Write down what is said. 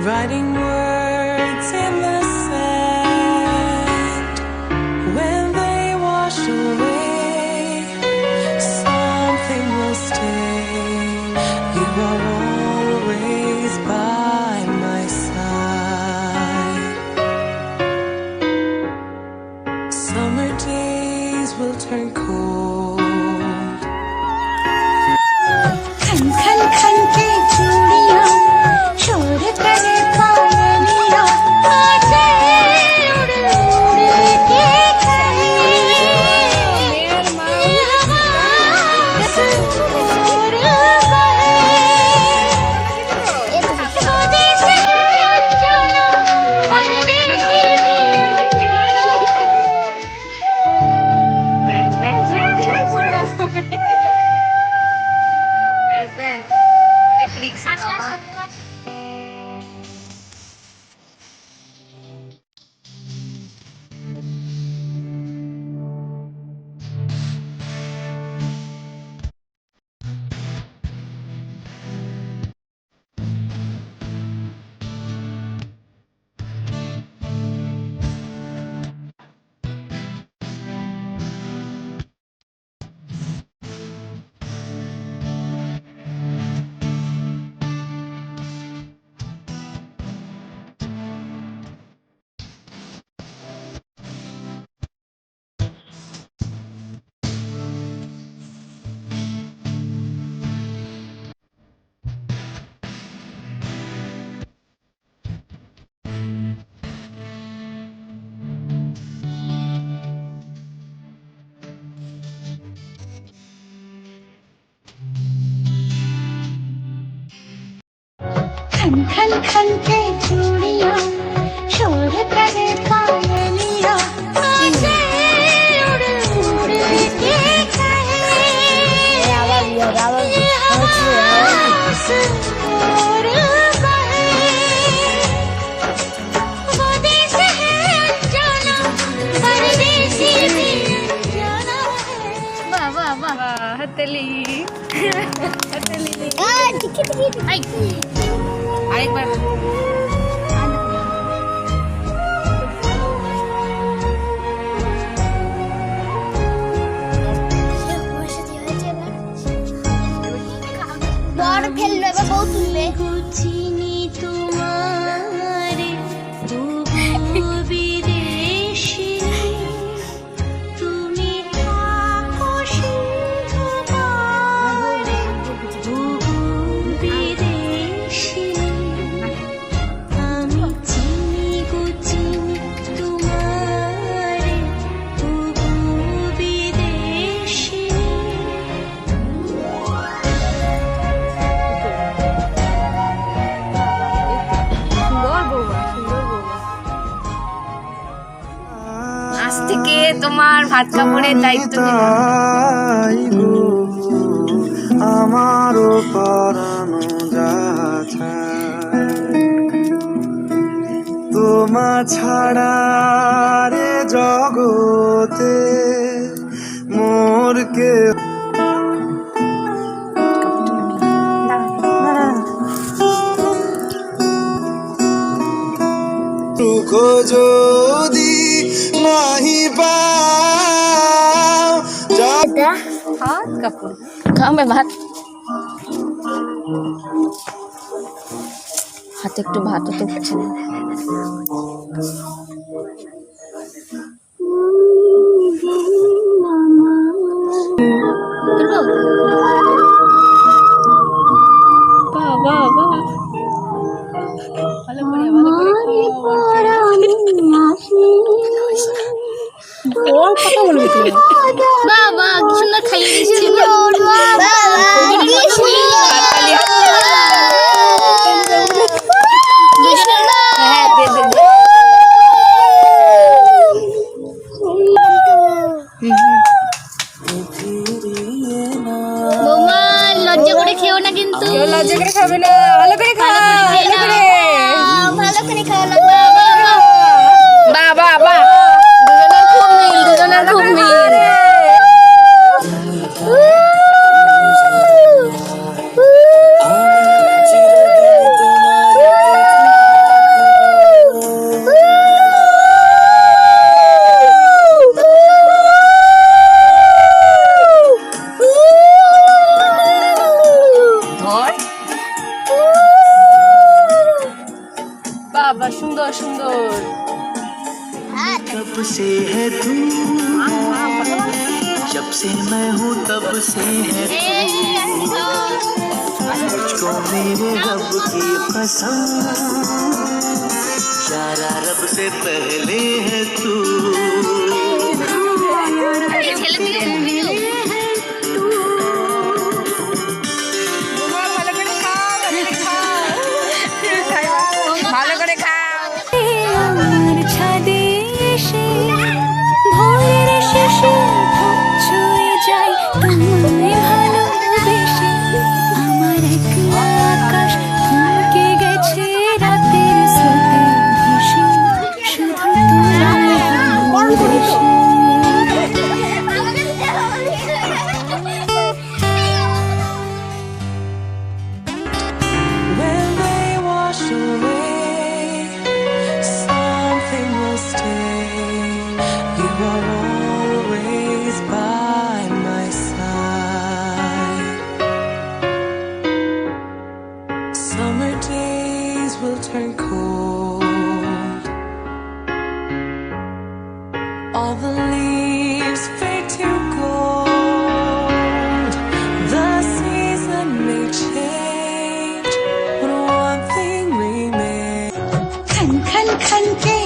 writing words in the しらしてください。खन खन खन के चूड़िया शोर करे पायलिया Hatelli. Hatelli. Ah, dikit dikit. Ay. আরেকবার বড় ফেলল এবার বউ তুলবে। হাত কাপড়ের দায়িত্ব আমারও তোমা ছাড়া রে জগতে Halo, Maria. Halo, Maria. Halo, Maria. Halo, Maria. Halo, Maria. Halo, Maria. Halo, Maria. Halo, ওর কথা বলবি বাবা সুন্দর খাইয়ে দিয়েছিস। বাবা সুন্দর সুন্দর तब से है तू जब से मैं हूँ तब से है मुझको मेरे रब की कसम सारा रब से पहले है तू এই ছেলে থেকে ভিডিও ভালো করে খাও ভালো করে খাও আমার ছাদে will turn cold. All the leaves fade to gold. The season may change, but one thing remains. Khan, khan, khan, के